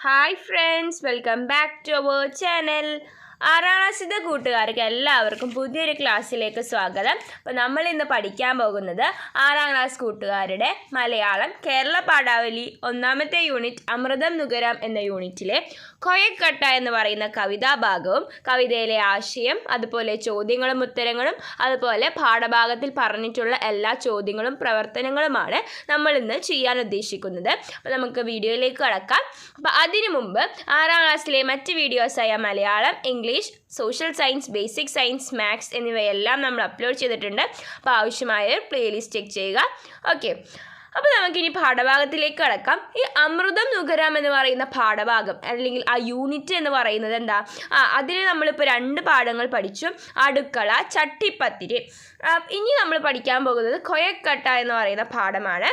Hi friends welcome back to our channel ആറാം ക്ലാസ്സിലെ കൂട്ടുകാർക്ക് എല്ലാവർക്കും പുതിയൊരു ക്ലാസ്സിലേക്ക് സ്വാഗതം. അപ്പോൾ നമ്മൾ ഇന്ന് പഠിക്കാൻ പോകുന്നത് ആറാം ക്ലാസ് കൂട്ടുകാരുടെ മലയാളം കേരള പാഠാവലി ഒന്നാമത്തെ യൂണിറ്റ് അമൃതം നുകരാം എന്ന യൂണിറ്റിലെ കൊയക്കട്ട എന്ന് പറയുന്ന കവിതാഭാഗവും കവിതയിലെ ആശയം അതുപോലെ ചോദ്യങ്ങളും ഉത്തരങ്ങളും അതുപോലെ പാഠഭാഗത്തിൽ പറഞ്ഞിട്ടുള്ള എല്ലാ ചോദ്യങ്ങളും പ്രവർത്തനങ്ങളുമാണ് നമ്മൾ ഇന്ന് ചെയ്യാൻ ഉദ്ദേശിക്കുന്നത്. അപ്പോൾ നമുക്ക് വീഡിയോയിലേക്ക് കടക്കാം. അപ്പോൾ അതിനു മുമ്പ് ആറാം ക്ലാസ്സിലെ മറ്റ് വീഡിയോസായ Malayalam English social science basic science maths എന്നിവയെല്ലാം നമ്മൾ അപ്ലോഡ് ചെയ്തിട്ടുണ്ട്. അപ്പോൾ ആവശ്യമായ പ്ലേലിസ്റ്റ് ചെക്ക് ചെയ്യുക. ഓക്കെ. അപ്പോൾ നമുക്കിനി പാഠഭാഗത്തിലേക്ക് കടക്കാം. ഈ അമൃതം നുകരാം എന്ന് പറയുന്ന പാഠഭാഗം അല്ലെങ്കിൽ ആ യൂണിറ്റ് എന്ന് പറയുന്നത് എന്താ? ആ അതിൽ നമ്മളിപ്പോൾ രണ്ട് പാഠങ്ങൾ പഠിച്ചു. അടുക്കള ചട്ടിപ്പത്തിരി. ഇനി നമ്മൾ പഠിക്കാൻ പോകുന്നത് കൊയക്കട്ട എന്ന് പറയുന്ന പാഠമാണ്.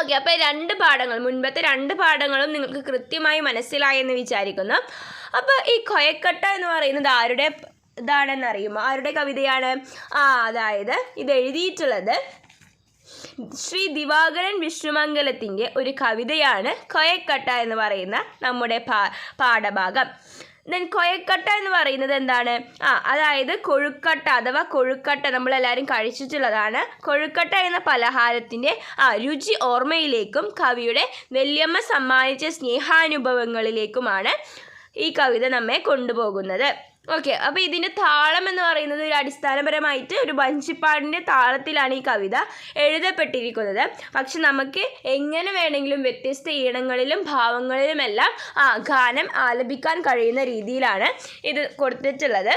ഓക്കെ അപ്പോൾ രണ്ട് പാഠങ്ങൾ മുൻപത്തെ രണ്ട് പാഠങ്ങളും നിങ്ങൾക്ക് കൃത്യമായി മനസ്സിലായെന്ന് വിചാരിക്കുന്നു. അപ്പോൾ ഈ കൊയക്കട്ട എന്ന് പറയുന്നത് ആരുടെ ഇതാണെന്നറിയുമോ ആരുടെ കവിതയാണ്? ആ അതായത് ഇത് എഴുതിയിട്ടുള്ളത് ശ്രീ ദിവാകരൻ വിഷ്ണുമംഗലത്തിന്റെ ഒരു കവിതയാണ് കൊയക്കട്ട എന്ന് പറയുന്ന നമ്മുടെ പാഠഭാഗം. ദെൻ കൊയക്കട്ട എന്ന് പറയുന്നത് എന്താണ്? ആ അതായത് കൊഴുക്കട്ട അഥവാ കൊഴുക്കട്ട നമ്മളെല്ലാവരും കഴിച്ചിട്ടുള്ളതാണ്. കൊഴുക്കട്ട എന്ന പലഹാരത്തിന്റെ ആ രുചി ഓർമ്മയിലേക്കും കവിയുടെ വല്യമ്മ സമ്മാനിച്ച സ്നേഹാനുഭവങ്ങളിലേക്കുമാണ് ഈ കവിത നമ്മെ കൊണ്ടുപോകുന്നത്. ഓക്കെ അപ്പോൾ ഇതിന്റെ താളം എന്ന് പറയുന്നത് ഒരു അടിസ്ഥാനപരമായിട്ട് ഒരു വഞ്ചിപ്പാടിന്റെ താളത്തിലാണ് ഈ കവിത എഴുതപ്പെട്ടിരിക്കുന്നത്. പക്ഷെ നമുക്ക് എങ്ങനെ വേണമെങ്കിലും വ്യത്യസ്ത ഈണങ്ങളിലും ഭാവങ്ങളിലുമെല്ലാം ആ ഗാനം ആലപിക്കാൻ കഴിയുന്ന രീതിയിലാണ് ഇത് കൊടുത്തിട്ടുള്ളത്.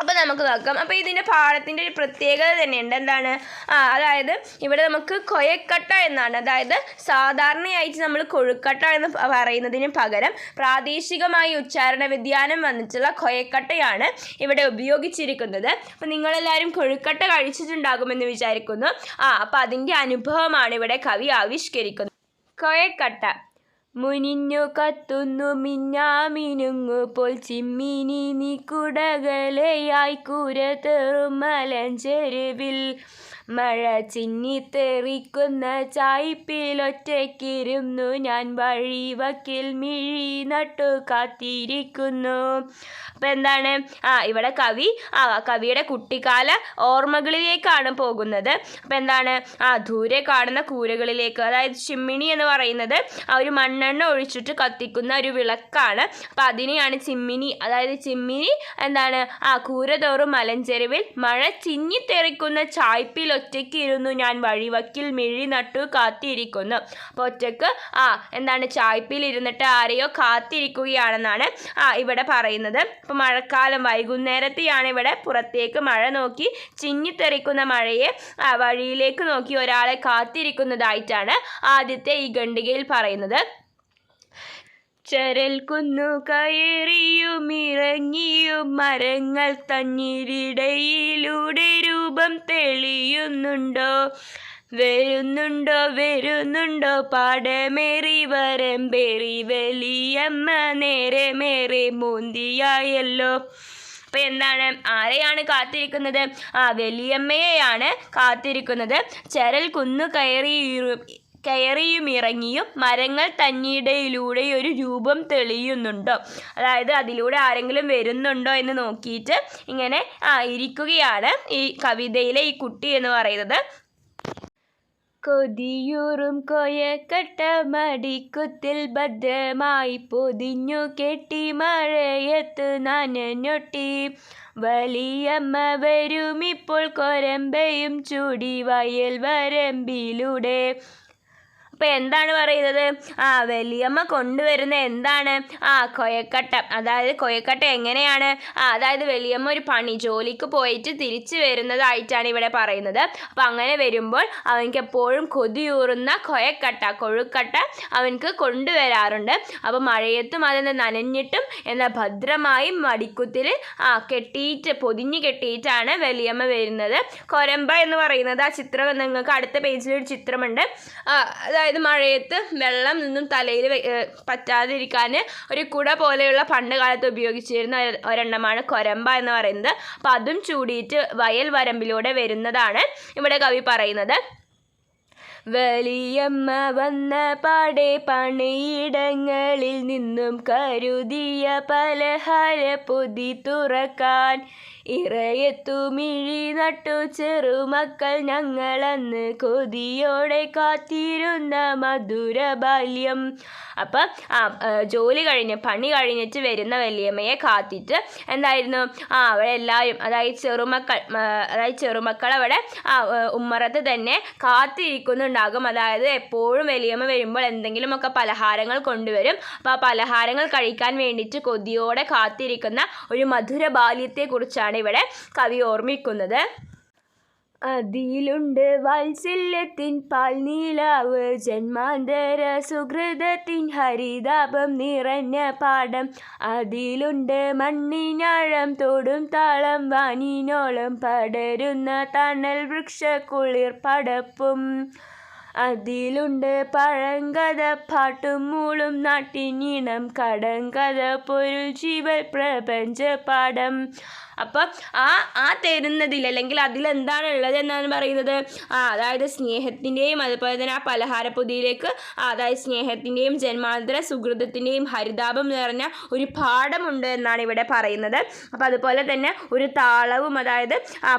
അപ്പോൾ നമുക്ക് നോക്കാം. അപ്പോൾ ഇതിന്റെ പാടത്തിന്റെ ഒരു പ്രത്യേകത തന്നെയുണ്ട്. എന്താണ്? ആ അതായത് ഇവിടെ നമുക്ക് കൊയക്കട്ട എന്നാണ്. അതായത് സാധാരണയായിട്ട് നമ്മൾ കൊഴുക്കട്ട എന്ന് പറയുന്നതിന് പകരം പ്രാദേശികമായി ഉച്ചാരണ വ്യതിയാനം വന്നിട്ടുള്ള കൊയക്കട്ടയാണ് ഇവിടെ ഉപയോഗിച്ചിരിക്കുന്നത്. അപ്പോൾ നിങ്ങളെല്ലാവരും കൊഴുക്കട്ട കഴിച്ചിട്ടുണ്ടാകുമെന്ന് വിചാരിക്കുന്നു. ആ അപ്പോൾ അതിന്റെ അനുഭവമാണ് ഇവിടെ കവി ആവിഷ്കരിക്കുന്നത്. കൊയക്കട്ട. മുനിഞ്ഞു കത്തുന്നു മിന്നാമിനുങ്ങു പോൽ ചിമ്മിനി നീ കുടകലയായി കൂര തെറും മലഞ്ചെരുവിൽ. മഴ ചിന്നിത്തെറിക്കുന്ന ചായ്പിലൊറ്റയ്ക്കിരുന്നു ഞാൻ വഴിവക്കിൽ മിഴി നട്ടു കാത്തിരിക്കുന്നു. അപ്പം എന്താണ്? ആ ഇവിടെ കവി ആ കവിയുടെ കുട്ടിക്കാല ഓർമ്മകളിലേക്കാണ് പോകുന്നത്. അപ്പം എന്താണ്? ആ ദൂരെ കാണുന്ന കൂരകളിലേക്ക് അതായത് ചിമ്മിണി എന്ന് പറയുന്നത് ആ ഒരു മണ്ണെണ്ണ ഒഴിച്ചിട്ട് കത്തിക്കുന്ന ഒരു വിളക്കാണ്. അപ്പം അതിനെയാണ് ചിമ്മിനി അതായത് ചിമ്മിനി എന്താണ്? ആ കൂരതോറും മലഞ്ചെരുവിൽ മഴ ചിന്നിത്തെറിക്കുന്ന ചായ്പിൽ ഒറ്റയ്ക്ക് ഇരുന്നു ഞാൻ വഴിവക്കിൽ മിഴി നട്ടു കാത്തിരിക്കുന്നു. അപ്പോൾ ഒറ്റയ്ക്ക് ആ എന്താണ് ചായ്പയിൽ ഇരുന്നിട്ട് ആരെയോ കാത്തിരിക്കുകയാണെന്നാണ് ആ ഇവിടെ പറയുന്നത്. അപ്പോൾ മഴക്കാലം വൈകുന്നേരത്തെയാണ് ഇവിടെ പുറത്തേക്ക് മഴ നോക്കി ചിഞ്ഞിത്തെറിക്കുന്ന മഴയെ ആ വഴിയിലേക്ക് നോക്കി ഒരാളെ കാത്തിരിക്കുന്നതായിട്ടാണ് ആദ്യത്തെ ഈ ഖണ്ഡികയിൽ പറയുന്നത്. ചരൽ കുന്നു കയറിയും ഇറങ്ങിയും മരങ്ങൾ തന്നിരിടയിലൂടെ രൂപം തെളിയുന്നുണ്ടോ? വരുന്നുണ്ടോ? വരുന്നുണ്ടോ? പാടമേറി വരമ്പേറി വലിയമ്മ നേരെ മേറെ മൂന്തിയായല്ലോ. അപ്പം എന്താണ്? ആരെയാണ് കാത്തിരിക്കുന്നത്? ആ വലിയമ്മയെയാണ് കാത്തിരിക്കുന്നത്. ചരൽ കുന്നു കയറി ഇറു- കയറിയും ഇറങ്ങിയും മരങ്ങൾ തന്നിടയിലൂടെ ഒരു രൂപം തെളിയുന്നുണ്ടോ? അതായത് അതിലൂടെ ആരെങ്കിലും വരുന്നുണ്ടോ എന്ന് നോക്കിയിട്ട് ഇങ്ങനെ ഇരിക്കുകയാണ് ഈ കവിതയിലെ ഈ കുട്ടി എന്ന് പറയുന്നത്. കൊതിയൂറും കൊയക്കട്ട മടിക്കുത്തിൽ ഭദ്രമായി പൊതിഞ്ഞു കെട്ടി മഴയത്ത് നനഞ്ഞൊട്ടി. വലിയമ്മ വരുമിപ്പോൾ കൊരമ്പയും ചൂടി വയൽ വരമ്പിലൂടെ. അപ്പോൾ എന്താണ് പറയുന്നത്? ആ വലിയമ്മ കൊണ്ടുവരുന്ന എന്താണ്? ആ കൊയക്കട്ട. അതായത് കൊയക്കട്ട എങ്ങനെയാണ്? ആ അതായത് വലിയമ്മ ഒരു പണി ജോലിക്ക് പോയിട്ട് തിരിച്ചു വരുന്നതായിട്ടാണ് ഇവിടെ പറയുന്നത്. അപ്പോൾ അങ്ങനെ വരുമ്പോൾ അവൻക്ക് എപ്പോഴും കൊതിയൂറുന്ന കൊയക്കട്ട കൊഴുക്കട്ട അവൻക്ക് കൊണ്ടുവരാറുണ്ട്. അപ്പോൾ മഴയത്തും അതിന് നനഞ്ഞിട്ടും എന്നാൽ ഭദ്രമായി മടിക്കുത്തിൽ ആ കെട്ടിയിട്ട് പൊതിഞ്ഞ് കെട്ടിയിട്ടാണ് വലിയമ്മ വരുന്നത്. കൊരമ്പ എന്ന് പറയുന്നത് ആ ചിത്രം നിങ്ങൾക്ക് അടുത്ത പേജിൽ ഒരു ചിത്രമുണ്ട്. ആ, അതായത് മഴയത്ത് വെള്ളം നിന്നും തലയിൽ പറ്റാതിരിക്കാൻ ഒരു കുട പോലെയുള്ള പണ്ട് കാലത്ത് ഉപയോഗിച്ചിരുന്ന ഒരെണ്ണമാണ് കൊരമ്പ എന്ന് പറയുന്നത്. അപ്പം അതും ചൂടിയിട്ട് വയൽ വരമ്പിലൂടെ വരുന്നതാണ് ഇവിടെ കവി പറയുന്നത്. വലിയമ്മ വന്ന പാടെ പണിയിടങ്ങളിൽ നിന്നും കരുതിയ പലഹാര പൊതി തുറക്കാൻ ഇറയത്തുമിഴി നട്ടു ചെറുമക്കൾ ഞങ്ങളന്ന് കൊതിയോടെ കാത്തിരുന്ന മധുര ബാല്യം. അപ്പം ആ ജോലി കഴിഞ്ഞ് പണി കഴിഞ്ഞിട്ട് വരുന്ന വലിയമ്മയെ കാത്തിട്ട് എന്തായിരുന്നു? ആ അവിടെ എല്ലാവരും അതായത് ചെറുമക്കൾ അതായത് ചെറുമക്കൾ അവിടെ ആ ഉമ്മറത്ത് തന്നെ കാത്തിരിക്കുന്നുണ്ടാകും. അതായത് എപ്പോഴും വലിയമ്മ വരുമ്പോൾ എന്തെങ്കിലുമൊക്കെ പലഹാരങ്ങൾ കൊണ്ടുവരും. അപ്പോൾ ആ പലഹാരങ്ങൾ കഴിക്കാൻ വേണ്ടിയിട്ട് കൊതിയോടെ കാത്തിരിക്കുന്ന ഒരു മധുര ബാല്യത്തെക്കുറിച്ചാണ് ഇവിടെ കവി ഓർമ്മിക്കുന്നത്. അതിലുണ്ട് വാത്സല്യത്തിൻ പാൽനീലാവ് ജന്മാന്തര സുഹൃതത്തിൻ ഹരിതാപം നിറഞ്ഞ പാടം. അതിലുണ്ട് മണ്ണിനാഴം തൊടും താളം വാനിനോളം പടരുന്ന തണൽ വൃക്ഷ കുളിർ പടപ്പും. അതിലുണ്ട് പഴങ്കഥ പാട്ടും മൂളും നാട്ടിനീണം കടങ്കഥ പൊരുൾ ജീവൽ പ്രപഞ്ച പാഠം അപ്പം ആ ആ തരുന്നതിൽ അല്ലെങ്കിൽ അതിലെന്താണ് ഉള്ളത് എന്നാണ് പറയുന്നത്? ആ അതായത് സ്നേഹത്തിന്റെയും അതുപോലെ തന്നെ ആ പലഹാരപ്പൊതിയിലേക്ക് പൊതിയിലേക്ക് അതായത് സ്നേഹത്തിന്റെയും ജന്മാന്തര സുഹൃതത്തിന്റെയും ഹരിതാപം നിറഞ്ഞ ഒരു പാഠമുണ്ട് എന്നാണ് ഇവിടെ പറയുന്നത്. അപ്പം അതുപോലെ തന്നെ ഒരു താളവും അതായത്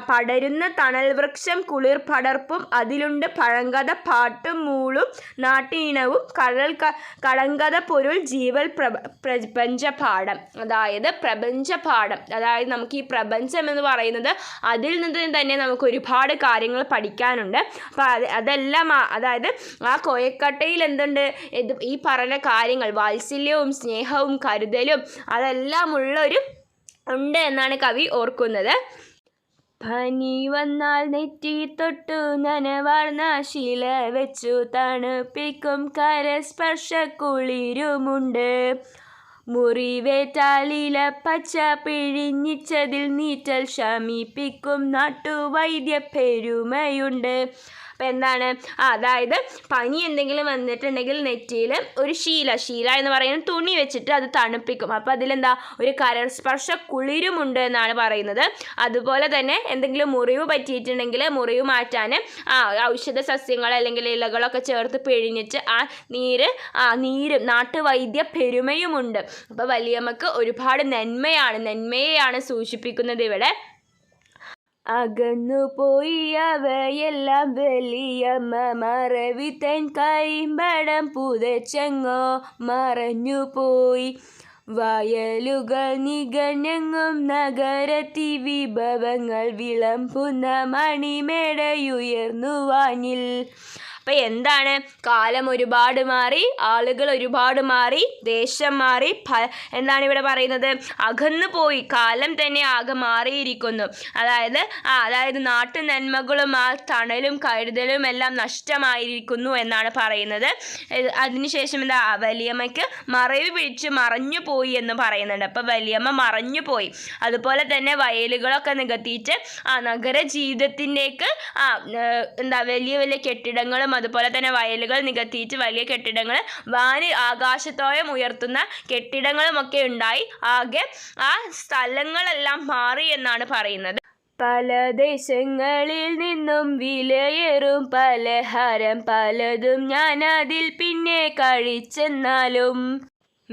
പടരുന്ന തണൽ വൃക്ഷം കുളിർ പടർപ്പും അതിലുണ്ട് പഴങ്കഥ പാട്ടും മൂളും നാട്ടീണവും കടൽ ക കളങ്കഥ പൊരുൾ ജീവൽ പ്രപഞ്ചപാഠം പ്രപഞ്ച പാഠം അതായത് പ്രപഞ്ച പാഠം അതായത് നമുക്ക് ഈ പ്രപഞ്ചം എന്ന് പറയുന്നത് അതിൽ നിന്ന് തന്നെ നമുക്ക് ഒരുപാട് കാര്യങ്ങൾ പഠിക്കാനുണ്ട്. അപ്പോൾ അത് അതെല്ലാം അതായത് ആ കോയക്കട്ടയിൽ എന്തുണ്ട്? ഇത് ഈ പറഞ്ഞ കാര്യങ്ങൾ വാത്സല്യവും സ്നേഹവും കരുതലും അതെല്ലാം ഉള്ളൊരു ഉണ്ട് എന്നാണ് കവി ഓർക്കുന്നത്. പനി വന്നാൽ നെറ്റി തൊട്ടു നനവാർന്ന ശില വെച്ചു തണുപ്പിക്കും കരസ്പർശ കുളിരുമുണ്ട് മുറിവേറ്റാലില പച്ച പിഴിഞ്ഞിച്ചതിൽ നീറ്റൽ ശമിപ്പിക്കും നാട്ടുവൈദ്യ പെരുമയുണ്ട്. അപ്പം എന്താണ്? അതായത് പനി എന്തെങ്കിലും വന്നിട്ടുണ്ടെങ്കിൽ നെറ്റിയിൽ ഒരു ശീല ശീല എന്ന് പറയുന്ന തുണി വെച്ചിട്ട് അത് തണുപ്പിക്കും. അപ്പോൾ അതിലെന്താ? ഒരു കരസ്പർശ കുളിരുമുണ്ട് എന്നാണ് പറയുന്നത്. അതുപോലെ തന്നെ എന്തെങ്കിലും മുറിവ് പറ്റിയിട്ടുണ്ടെങ്കിൽ മുറിവ് മാറ്റാൻ ആ ഔഷധ സസ്യങ്ങൾ അല്ലെങ്കിൽ ഇലകളൊക്കെ ചേർത്ത് പിഴിഞ്ഞിട്ട് ആ നീര് ആ നീര് നാട്ടുവൈദ്യ പെരുമയുമുണ്ട്. അപ്പോൾ വലിയമ്മക്ക് ഒരുപാട് നന്മയാണ് നന്മയെയാണ് സൂചിപ്പിക്കുന്നത് ഇവിടെ. അകന്നുപോയി അവയെല്ലാം വലിയമ്മ മറവിത്തൻ കരിമ്പടം പുതച്ചെങ്ങോ മറഞ്ഞുപോയി വയലുകൾ നിഗണ്യങ്ങും നഗരത്തി വിഭവങ്ങൾ വിളമ്പുന്ന മണിമേടയുയർന്നു വാനിൽ. അപ്പം എന്താണ്? കാലം ഒരുപാട് മാറി ആളുകൾ ഒരുപാട് മാറി ദേശം മാറി എന്താണ് ഇവിടെ പറയുന്നത്? അകന്നു പോയി കാലം തന്നെ ആകെ മാറിയിരിക്കുന്നു. അതായത് ആ അതായത് നാട്ടു നന്മകളും ആ തണലും കരുതലും എല്ലാം നഷ്ടമായിരിക്കുന്നു എന്നാണ് പറയുന്നത്. അതിനുശേഷം എന്താ? വലിയമ്മയ്ക്ക് മറവ് പിടിച്ച് മറഞ്ഞു പോയി എന്ന് പറയുന്നുണ്ട്. അപ്പം വലിയമ്മ മറഞ്ഞു പോയി. അതുപോലെ തന്നെ വയലുകളൊക്കെ നികത്തിയിട്ട് ആ നഗര ജീവിതത്തിലേക്ക് ആ എന്താ വലിയ വലിയ കെട്ടിടങ്ങളും അതുപോലെ തന്നെ വയലുകൾ നികത്തിയിട്ട് വലിയ കെട്ടിടങ്ങൾ വാന് ആകാശത്തോയം ഉയർത്തുന്ന കെട്ടിടങ്ങളും ഒക്കെ ഉണ്ടായി. ആകെ ആ സ്ഥലങ്ങളെല്ലാം മാറി എന്നാണ് പറയുന്നത്. പല ദേശങ്ങളിൽ നിന്നും വിലയേറും പലഹാരം പലതും ഞാൻ അതിൽ പിന്നെ കഴിച്ചെന്നാലും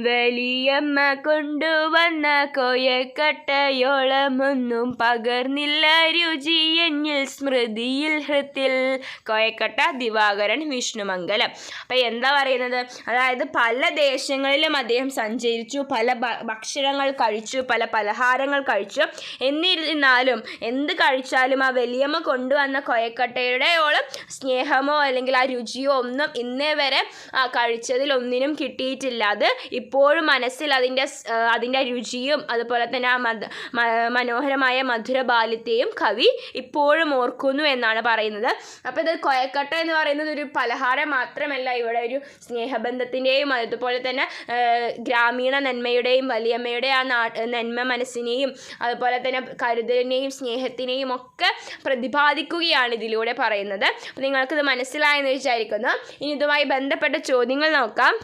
വലിയമ്മ കൊണ്ടുവന്ന കോയക്കട്ടയോളമൊന്നും പകർന്നില്ല രുചി എന്നിൽ സ്മൃതിയിൽ ഹൃത്തിൽ. കോയക്കട്ട ദിവാകരൻ വിഷ്ണുമംഗലം. അപ്പം എന്താ പറയുന്നത്? അതായത് പല ദേശങ്ങളിലും അദ്ദേഹം സഞ്ചരിച്ചു പല ഭക്ഷണങ്ങൾ കഴിച്ചു പല പലഹാരങ്ങൾ കഴിച്ചു. എന്നിരുന്നാലും എന്ത് കഴിച്ചാലും ആ വലിയമ്മ കൊണ്ടുവന്ന കൊയക്കട്ടയുടെയോളം സ്നേഹമോ അല്ലെങ്കിൽ ആ രുചിയോ ഒന്നും ഇന്നേ വരെ കഴിച്ചതിൽ ഒന്നിനും കിട്ടിയിട്ടില്ല. അത് ഇപ്പോഴും മനസ്സിൽ അതിന്റെ അതിന്റെ രുചിയും അതുപോലെ തന്നെ ആ മനോഹരമായ മധുര ബാല്യത്തെയും കവി ഇപ്പോഴും ഓർക്കുന്നു എന്നാണ് പറയുന്നത്. അപ്പോൾ ഇത് കൊയക്കട്ട എന്ന് പറയുന്നത് ഒരു പലഹാരം മാത്രമല്ല ഇവിടെ ഒരു സ്നേഹബന്ധത്തിന്റെയും അതുപോലെ തന്നെ ഗ്രാമീണ നന്മയുടെയും വലിയമ്മയുടെ ആ നാ നന്മ മനസ്സിനെയും അതുപോലെ തന്നെ കരുതലിനെയും സ്നേഹത്തിനെയും ഒക്കെ പ്രതിപാദിക്കുകയാണ് ഇതിലൂടെ പറയുന്നത്. അപ്പോൾ നിങ്ങൾക്കിത് മനസ്സിലായെന്ന് വിചാരിക്കുന്നു. ഇനി ഇതുമായി ബന്ധപ്പെട്ട ചോദ്യങ്ങൾ നോക്കാം.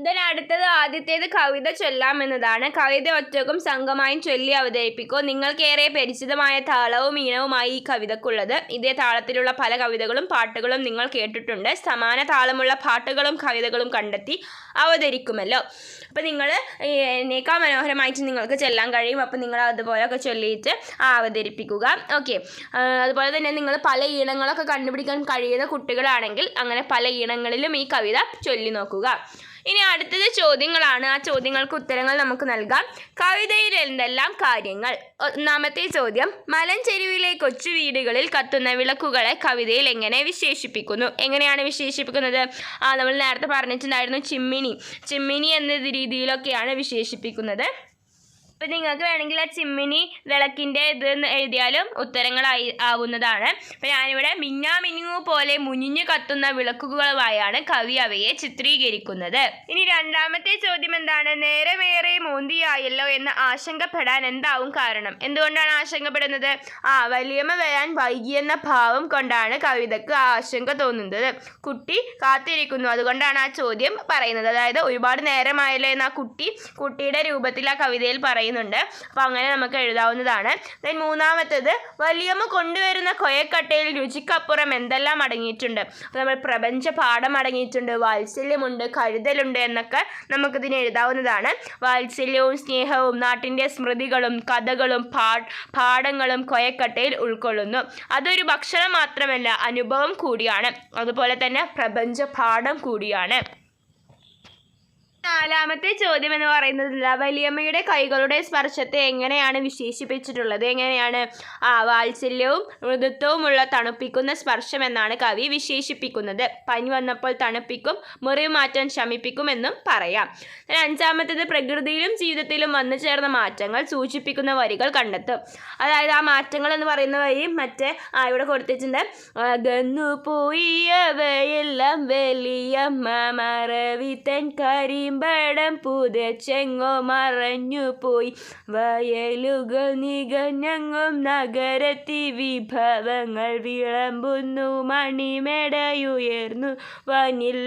ഇതിൽ അടുത്തത് ആദ്യത്തേത് കവിത ചൊല്ലാം എന്നതാണ്. കവിത ഒറ്റക്കും സംഘമായും ചൊല്ലി അവതരിപ്പിക്കൂ. നിങ്ങൾക്കേറെ പരിചിതമായ താളവും ഈണവുമായി ഈ കവിതക്കുള്ളത്. ഇതേ താളത്തിലുള്ള പല കവിതകളും പാട്ടുകളും നിങ്ങൾ കേട്ടിട്ടുണ്ട്. സമാന താളമുള്ള പാട്ടുകളും കവിതകളും കണ്ടെത്തി അവതരിക്കുമല്ലോ. അപ്പോൾ നിങ്ങൾ എന്നേക്കാൾ മനോഹരമായിട്ട് നിങ്ങൾക്ക് ചൊല്ലാൻ കഴിയും. അപ്പോൾ നിങ്ങൾ അതുപോലെയൊക്കെ ചൊല്ലിയിട്ട് അവതരിപ്പിക്കുക. ഓക്കെ. അതുപോലെ തന്നെ നിങ്ങൾ പല ഈണങ്ങളൊക്കെ കണ്ടുപിടിക്കാൻ കഴിയുന്ന കുട്ടികളാണെങ്കിൽ അങ്ങനെ പല ഈണങ്ങളിലും ഈ കവിത ചൊല്ലി നോക്കുക ഇനി അടുത്തത് ചോദ്യങ്ങളാണ്. ആ ചോദ്യങ്ങൾക്ക് ഉത്തരങ്ങൾ നമുക്ക് നൽകാം. കവിതയിൽ എന്തെല്ലാം കാര്യങ്ങൾ? ഒന്നാമത്തെ ചോദ്യം മലഞ്ചെരുവിലെ കൊച്ചു വീടുകളിൽ കത്തുന്ന വിളക്കുകളെ കവിതയിൽ എങ്ങനെ വിശേഷിപ്പിക്കുന്നു? എങ്ങനെയാണ് വിശേഷിപ്പിക്കുന്നത്? ആ നമ്മൾ നേരത്തെ പറഞ്ഞിട്ടുണ്ടായിരുന്നു ചിമ്മിനി. ചിമ്മിനി എന്ന രീതിയിലൊക്കെയാണ് വിശേഷിപ്പിക്കുന്നത്. അപ്പം നിങ്ങൾക്ക് വേണമെങ്കിൽ ആ ചിമ്മിനി വിളക്കിന്റെ ഇത് എഴുതിയാലും ഉത്തരങ്ങളായി ആവുന്നതാണ്. അപ്പം ഞാനിവിടെ മിന്നാ മിനുങ്ങു പോലെ മുനിഞ്ഞു കത്തുന്ന വിളക്കുകളുമായാണ് കവി അവയെ ചിത്രീകരിക്കുന്നത്. ഇനി രണ്ടാമത്തെ ചോദ്യം എന്താണ്? നേരമേറെ മോന്തിയായല്ലോ എന്ന് ആശങ്കപ്പെടാൻ എന്താവും കാരണം? എന്തുകൊണ്ടാണ് ആശങ്കപ്പെടുന്നത്? ആ വലിയമ്മ വരാൻ വൈകിയെന്ന ഭാവം കൊണ്ടാണ് കവിതക്ക് ആശങ്ക തോന്നുന്നത്. കുട്ടി കാത്തിരിക്കുന്നു. അതുകൊണ്ടാണ് ആ ചോദ്യം പറയുന്നത്. അതായത് ഒരുപാട് നേരമായല്ലോ എന്ന് ആ കുട്ടി കുട്ടിയുടെ രൂപത്തിൽ ആ കവിതയിൽ പറയുന്നുണ്ട്. അപ്പോൾ അങ്ങനെ നമുക്ക് എഴുതാവുന്നതാണ്. ദെൻ മൂന്നാമത്തേത് വലിയമ്മ കൊണ്ടുവരുന്ന കൊയക്കട്ടയിൽ രുചിക്കപ്പുറം എന്തെല്ലാം അടങ്ങിയിട്ടുണ്ട്? അപ്പോൾ നമ്മൾ പ്രപഞ്ച പാഠം അടങ്ങിയിട്ടുണ്ട്. വാത്സല്യമുണ്ട് കരുതലുണ്ട് എന്നൊക്കെ നമുക്കിതിന് എഴുതാവുന്നതാണ്. വാത്സല്യവും സ്നേഹവും നാട്ടിന്റെ സ്മൃതികളും കഥകളും പാ പാഠങ്ങളും കൊയക്കട്ടയിൽ ഉൾക്കൊള്ളുന്നു. അതൊരു ഭക്ഷണം മാത്രമല്ല അനുഭവം കൂടിയാണ്. അതുപോലെ തന്നെ പ്രപഞ്ച പാഠം കൂടിയാണ്. നാലാമത്തെ ചോദ്യം എന്ന് പറയുന്നത് വലിയമ്മയുടെ കൈകളുടെ സ്പർശത്തെ എങ്ങനെയാണ് വിശേഷിപ്പിച്ചിട്ടുള്ളത്? എങ്ങനെയാണ് ആ വാത്സല്യവും മൃദുത്വവുമുള്ള തണുപ്പിക്കുന്ന സ്പർശം എന്നാണ് കവി വിശേഷിപ്പിക്കുന്നത്. പനി വന്നപ്പോൾ തണുപ്പിക്കും മുറിവ് മാറ്റാൻ ശമിപ്പിക്കും എന്നും പറയാം. അഞ്ചാമത്തേത് പ്രകൃതിയിലും ജീവിതത്തിലും വന്നു ചേർന്ന മാറ്റങ്ങൾ സൂചിപ്പിക്കുന്ന വരികൾ കണ്ടെത്തും. അതായത് ആ മാറ്റങ്ങൾ എന്ന് പറയുന്ന വരി മറ്റേ ആ ഇവിടെ കൊടുത്തിട്ടുണ്ട്. അകന്നു പോയവയെല്ലാം വലിയമ്മ മറവിത്തൻ കരിമ്പടം പുതച്ചെങ്ങോ മറഞ്ഞു പോയി. വയലുകൾ നികഞ്ഞങ്ങും നഗരത്തി വിഭവങ്ങൾ വിളമ്പുന്നു. മണിമേടയുയർന്നു വനിൽ.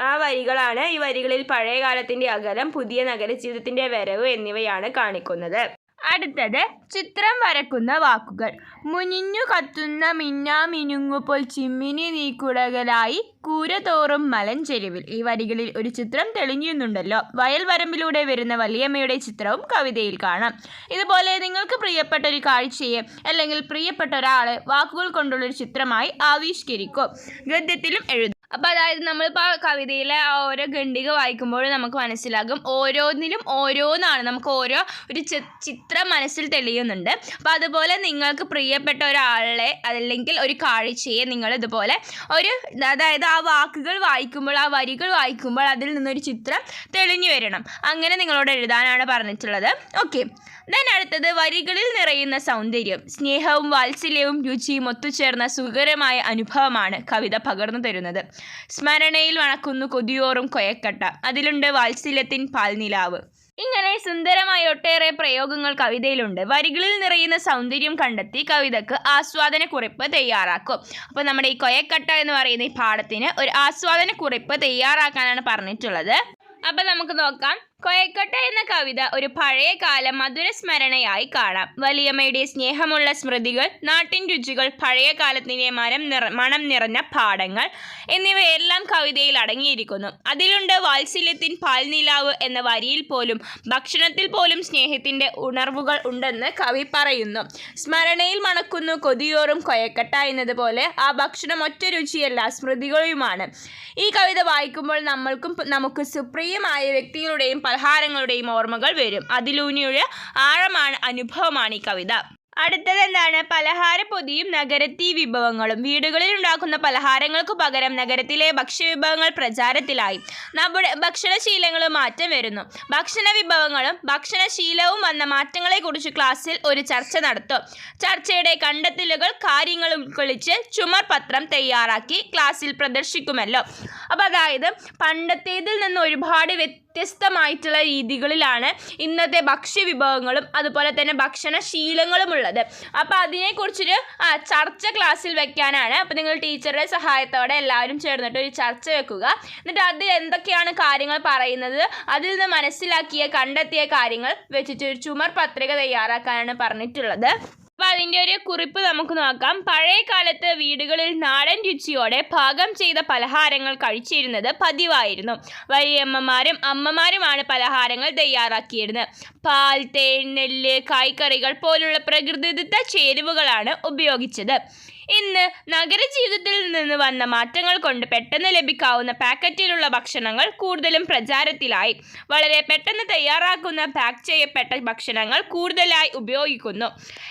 ആ വരികളാണ് ഈ വരികളിൽ പഴയ കാലത്തിന്റെ അകലം പുതിയ നഗരജീവിതത്തിന്റെ വരവ് എന്നിവയാണ് കാണിക്കുന്നത്. അടുത്തത് ചിത്രം വരക്കുന്ന വാക്കുകൾ. മുനിഞ്ഞു കത്തുന്ന മിന്നാമിനുങ്ങുപോൽ ചിമ്മിനി നീക്കുടകലായി കൂരതോറും മലൻ മലഞ്ചെരുവിൽ ഈ വരികളിൽ ഒരു ചിത്രം തെളിഞ്ഞുന്നുണ്ടല്ലോ വയൽ വരമ്പിലൂടെ വരുന്ന വലിയമ്മയുടെ ചിത്രവും കവിതയിൽ കാണാം. ഇതുപോലെ നിങ്ങൾക്ക് പ്രിയപ്പെട്ട ഒരു കാഴ്ചയെ അല്ലെങ്കിൽ പ്രിയപ്പെട്ട ഒരാളെ വാക്കുകൾ കൊണ്ടുള്ളൊരു ചിത്രമായി ആവിഷ്കരിക്കും. ഗദ്യത്തിലും എഴുതും. അപ്പോൾ അതായത് നമ്മളിപ്പോൾ ആ കവിതയിലെ ആ ഓരോ ഖണ്ഡിക വായിക്കുമ്പോൾ നമുക്ക് മനസ്സിലാകും ഓരോന്നിലും ഓരോന്നാണ്. നമുക്ക് ഓരോ ഒരു ചിത്രം മനസ്സിൽ തെളിയുന്നുണ്ട്. അപ്പോൾ അതുപോലെ നിങ്ങൾക്ക് പ്രിയപ്പെട്ട ഒരാളെ അല്ലെങ്കിൽ ഒരു കാഴ്ചയെ നിങ്ങൾ ഇതുപോലെ ഒരു അതായത് ആ വാക്കുകൾ വായിക്കുമ്പോൾ ആ വരികൾ വായിക്കുമ്പോൾ അതിൽ നിന്നൊരു ചിത്രം തെളിഞ്ഞു വരണം. അങ്ങനെ നിങ്ങളോട് എഴുതാനാണ് പറഞ്ഞിട്ടുള്ളത്. ഓക്കെ ദെൻ അടുത്തത് വരികളിൽ നിറയുന്ന സൗന്ദര്യം. സ്നേഹവും വാത്സല്യവും രുചിയും ഒത്തുചേർന്ന സുഖകരമായ അനുഭവമാണ് കവിത പകർന്നു തരുന്നത്. സ്മരണയിൽ വണക്കുന്നു കൊതിയോറും കൊയക്കട്ട. അതിലുണ്ട് വാത്സല്യത്തിൻ പാൽനിലാവ്. ഇങ്ങനെ സുന്ദരമായ ഒട്ടേറെ പ്രയോഗങ്ങൾ കവിതയിലുണ്ട്. വരികളിൽ നിറയുന്ന സൗന്ദര്യം കണ്ടെത്തി കവിതക്ക് ആസ്വാദന കുറിപ്പ് തയ്യാറാക്കും. അപ്പോൾ നമ്മുടെ ഈ കൊയക്കട്ട എന്ന് പറയുന്ന ഈ പാഠത്തിന് ഒരു ആസ്വാദന കുറിപ്പ് തയ്യാറാക്കാനാണ് പറഞ്ഞിട്ടുള്ളത്. അപ്പോൾ നമുക്ക് നോക്കാം. കൊയക്കട്ട എന്ന കവിത ഒരു പഴയ കാല മധുര സ്മരണയായി കാണാം. വലിയമ്മയുടെ സ്നേഹമുള്ള സ്മൃതികൾ നാട്ടിൻ രുചികൾ പഴയ കാലത്തിന്റെ മരം നിറ മണം നിറഞ്ഞ പാടങ്ങൾ എന്നിവയെല്ലാം കവിതയിൽ അടങ്ങിയിരിക്കുന്നു. അതിലുണ്ട് വാത്സല്യത്തിൻ പാൽനിലാവ് എന്ന വരിയിൽ പോലും ഭക്ഷണത്തിൽ പോലും സ്നേഹത്തിന്റെ ഉണർവുകൾ ഉണ്ടെന്ന് കവി പറയുന്നു. സ്മരണയിൽ മണക്കുന്നു കൊതിയോറും കൊയക്കട്ട എന്നതുപോലെ ആ ഭക്ഷണം ഒറ്റ രുചിയല്ല സ്മൃതികളുമാണ്. ഈ കവിത വായിക്കുമ്പോൾ നമ്മൾക്കും നമുക്ക് സുപ്രിയമായ വ്യക്തികളുടെയും പലഹാരങ്ങളുടെയും ഓർമ്മകൾ വരും. അതിലൂനിയുടെ ആഴമാണ് അനുഭവമാണ് ഈ കവിത. അടുത്തത് എന്താണ്? പലഹാര പൊതിയും നഗരത്തി വിഭവങ്ങളും. വീടുകളിൽ ഉണ്ടാക്കുന്ന പലഹാരങ്ങൾക്ക് പകരം നഗരത്തിലെ ഭക്ഷ്യവിഭവങ്ങൾ പ്രചാരത്തിലായി. നമ്മുടെ ഭക്ഷണശീലങ്ങളും മാറ്റം വരുന്നു. ഭക്ഷണ വിഭവങ്ങളും ഭക്ഷണശീലവും വന്ന മാറ്റങ്ങളെക്കുറിച്ച് ക്ലാസ്സിൽ ഒരു ചർച്ച നടത്തും. ചർച്ചയുടെ കണ്ടെത്തലുകൾ കാര്യങ്ങൾ ഉൾക്കൊള്ളിച്ച് ചുമർ പത്രം തയ്യാറാക്കി ക്ലാസ്സിൽ പ്രദർശിക്കുമല്ലോ. അപ്പോൾ അതായത് പണ്ടത്തേതിൽ നിന്ന് ഒരുപാട് വ്യത്യസ്തമായിട്ടുള്ള രീതികളിലാണ് ഇന്നത്തെ ഭക്ഷ്യവിഭവങ്ങളും അതുപോലെ തന്നെ ഭക്ഷണശീലങ്ങളും ഉള്ളത് അപ്പോൾ അതിനെക്കുറിച്ചൊരു ചർച്ച ക്ലാസ്സിൽ വെക്കാനാണ്. അപ്പോൾ നിങ്ങൾ ടീച്ചറുടെ സഹായത്തോടെ എല്ലാവരും ചേർന്നിട്ട് ഒരു ചർച്ച വെക്കുക. എന്നിട്ട് അതിൽ എന്തൊക്കെയാണ് കാര്യങ്ങൾ പറയുന്നത്? അതിൽ നിന്ന് മനസ്സിലാക്കിയ കണ്ടെത്തിയ കാര്യങ്ങൾ വെച്ചിട്ട് ഒരു ചുമർ പത്രിക തയ്യാറാക്കാനാണ് പറഞ്ഞിട്ടുള്ളത്. അപ്പോൾ അതിന്റെ ഒരു കുറിപ്പ് നമുക്ക് നോക്കാം. പഴയ കാലത്ത് വീടുകളിൽ നാടൻ രുചിയോടെ പാകം ചെയ്ത പലഹാരങ്ങൾ കഴിച്ചിരുന്നത് പതിവായിരുന്നു. വലിയമ്മമാരും അമ്മമാരുമാണ് പലഹാരങ്ങൾ തയ്യാറാക്കിയിരുന്നത്. പാൽ തേൻ നെല്ല് കായ്ക്കറികൾ പോലുള്ള പ്രകൃതിദത്ത ചേരുവകളാണ് ഉപയോഗിച്ചത്. ഇന്ന് നഗരജീവിതത്തിൽ നിന്ന് വന്ന മാറ്റങ്ങൾ കൊണ്ട് പെട്ടെന്ന് ലഭിക്കാവുന്ന പാക്കറ്റിലുള്ള ഭക്ഷണങ്ങൾ കൂടുതലും പ്രചാരത്തിലായി. വളരെ പെട്ടെന്ന് തയ്യാറാക്കുന്ന പാക്ക് ചെയ്യപ്പെട്ട ഭക്ഷണങ്ങൾ കൂടുതലായി ഉപയോഗിക്കുന്നു.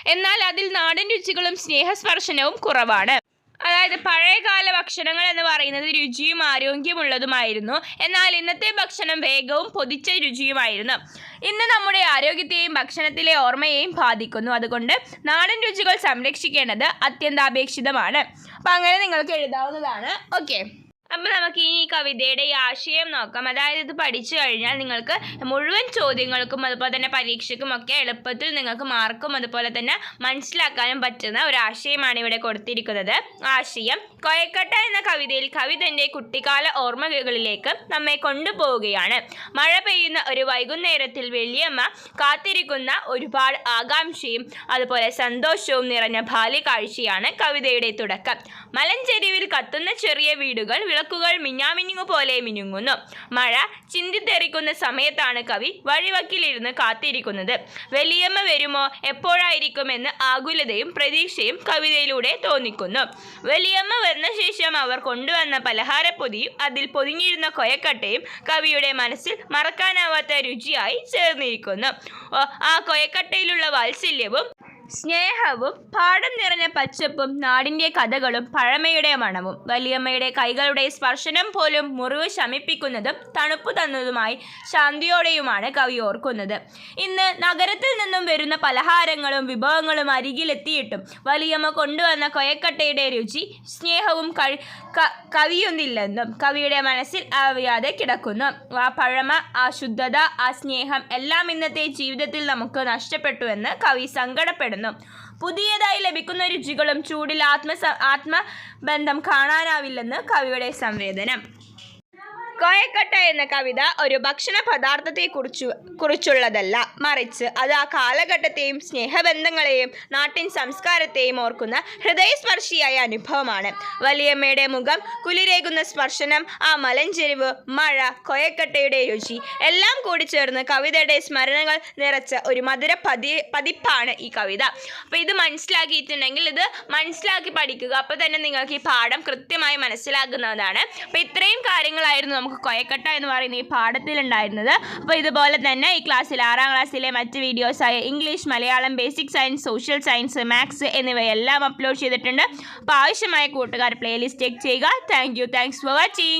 എന്നാൽ അതിൽ നാടൻ രുചികളും സ്നേഹസ്പർശനവും കുറവാണ്. അതായത് പഴയകാല ഭക്ഷണങ്ങൾ എന്ന് പറയുന്നത് രുചിയും ആരോഗ്യമുള്ളതുമായിരുന്നു. എന്നാൽ ഇന്നത്തെ ഭക്ഷണം വേഗവും പൊതിച്ച രുചിയുമായിരുന്നു. ഇന്ന് നമ്മുടെ ആരോഗ്യത്തെയും ഭക്ഷണത്തിലെ ഓർമ്മയെയും ബാധിക്കുന്നു. അതുകൊണ്ട് നാടൻ രുചികൾ സംരക്ഷിക്കേണ്ടത് അത്യന്താപേക്ഷിതമാണ്. അപ്പം അങ്ങനെ നിങ്ങൾക്ക് എഴുതാവുന്നതാണ്. ഓക്കെ. അപ്പോൾ നമുക്ക് ഇനി ഈ കവിതയുടെ ഈ ആശയം നോക്കാം. അതായത് ഇത് പഠിച്ചു കഴിഞ്ഞാൽ നിങ്ങൾക്ക് മുഴുവൻ ചോദ്യങ്ങൾക്കും അതുപോലെ തന്നെ പരീക്ഷയ്ക്കും ഒക്കെ എളുപ്പത്തിൽ നിങ്ങൾക്ക് മാർക്കും അതുപോലെ തന്നെ മനസ്സിലാക്കാനും പറ്റുന്ന ഒരു ആശയമാണ് ഇവിടെ കൊടുത്തിരിക്കുന്നത്. ആശയം കൊയക്കട്ട എന്ന കവിതയിൽ കവി തന്റെ കുട്ടിക്കാല ഓർമ്മകളിലേക്ക് നമ്മെ കൊണ്ടുപോവുകയാണ്. മഴ പെയ്യുന്ന ഒരു വൈകുന്നേരത്തിൽ വലിയമ്മ കാത്തിരിക്കുന്ന ഒരുപാട് ആകാംക്ഷയും അതുപോലെ സന്തോഷവും നിറഞ്ഞ ബാല്യകാഴ്ചയാണ് കവിതയുടെ തുടക്കം. മലഞ്ചെരിവിൽ കത്തുന്ന ചെറിയ വീടുകൾ വിളക്കുകൾ മിന്നാമിനുങ്ങു പോലെ മിനുങ്ങുന്നു. മഴ ചിന്തിത്തെറിക്കുന്ന സമയത്താണ് കവി വഴിവക്കിലിരുന്ന് കാത്തിരിക്കുന്നത്. വലിയമ്മ വരുമോ? എപ്പോഴായിരിക്കുമെന്ന് ആകുലതയും പ്രതീക്ഷയും കവിതയിലൂടെ തോന്നിക്കുന്നു. വലിയമ്മ വന്ന ശേഷം അവർ കൊണ്ടുവന്ന പലഹാരപ്പൊതിയും അതിൽ പൊതിഞ്ഞിരുന്ന കൊയക്കട്ടയും കവിയുടെ മനസ്സിൽ മറക്കാനാവാത്ത രുചിയായി ചേർന്നിരിക്കുന്നു. ആ കൊയക്കട്ടയിലുള്ള വാത്സല്യവും സ്നേഹവും പാടം നിറഞ്ഞ പച്ചപ്പും നാടിന്റെ കഥകളും പഴമയുടെ മണവും വലിയമ്മയുടെ കൈകളുടെ സ്പർശനം പോലും മുറിവ് ശമിപ്പിക്കുന്നതും തണുപ്പ് തന്നതുമായി ശാന്തിയോടെയുമാണ് കവി ഓർക്കുന്നത്. ഇന്ന് നഗരത്തിൽ നിന്നും വരുന്ന പലഹാരങ്ങളും വിഭവങ്ങളും അരികിലെത്തിയിട്ടും വലിയമ്മ കൊണ്ടുവന്ന കൊയക്കട്ടയുടെ രുചി സ്നേഹവും കവിയുന്നില്ലെന്നും കവിയുടെ മനസ്സിൽ അവയാതെ കിടക്കുന്നു. ആ പഴമ ആ ശുദ്ധത ആ സ്നേഹം എല്ലാം ഇന്നത്തെ ജീവിതത്തിൽ നമുക്ക് നഷ്ടപ്പെട്ടുവെന്ന് കവി സങ്കടപ്പെടുന്നു. പുതിയതായി ലഭിക്കുന്ന രുചികളും ചൂടിൽ ആത്മ ആത്മബന്ധം കാണാനാവില്ലെന്ന് കവിയുടെ സംവേദനം. കോയക്കട്ട എന്ന കവിത ഒരു ഭക്ഷണ പദാർത്ഥത്തെ കുറിച്ചു കുറിച്ചുള്ളതല്ല. മറിച്ച് അത് ആ കാലഘട്ടത്തെയും സ്നേഹബന്ധങ്ങളെയും നാട്ടിൻ സംസ്കാരത്തെയും ഓർക്കുന്ന ഹൃദയസ്പർശിയായ അനുഭവമാണ്. വലിയമ്മയുടെ മുഖം കുലിരേകുന്ന സ്പർശനം ആ മലഞ്ചെരിവ് മഴ കോയക്കട്ടയുടെ രുചി എല്ലാം കൂടി ചേർന്ന് കവിതയുടെ സ്മരണകൾ നിറച്ച ഒരു മധുര പതി പതിപ്പാണ് ഈ കവിത. അപ്പോൾ ഇത് മനസ്സിലാക്കിയിട്ടുണ്ടെങ്കിൽ ഇത് മനസ്സിലാക്കി പഠിക്കുക. അപ്പോൾ തന്നെ നിങ്ങൾക്ക് ഈ പാഠം കൃത്യമായി മനസ്സിലാകുന്നതാണ്. അപ്പോൾ ഇത്രയും കാര്യങ്ങളായിരുന്നു നമുക്ക് കൊയക്കട്ട എന്ന് പറയുന്ന ഈ പാഠത്തിലുണ്ടായിരുന്നത്. അപ്പോൾ ഇതുപോലെ തന്നെ ഈ ക്ലാസ്സിൽ ആറാം ക്ലാസ്സിലെ മറ്റ് വീഡിയോസായ English Malayalam basic science social science maths എന്നിവയെല്ലാം അപ്ലോഡ് ചെയ്തിട്ടുണ്ട്. അപ്പോൾ ആവശ്യമായ കൂട്ടുകാർ പ്ലേലിസ്റ്റ് ചെക്ക് ചെയ്യുക. Thank you thanks for watching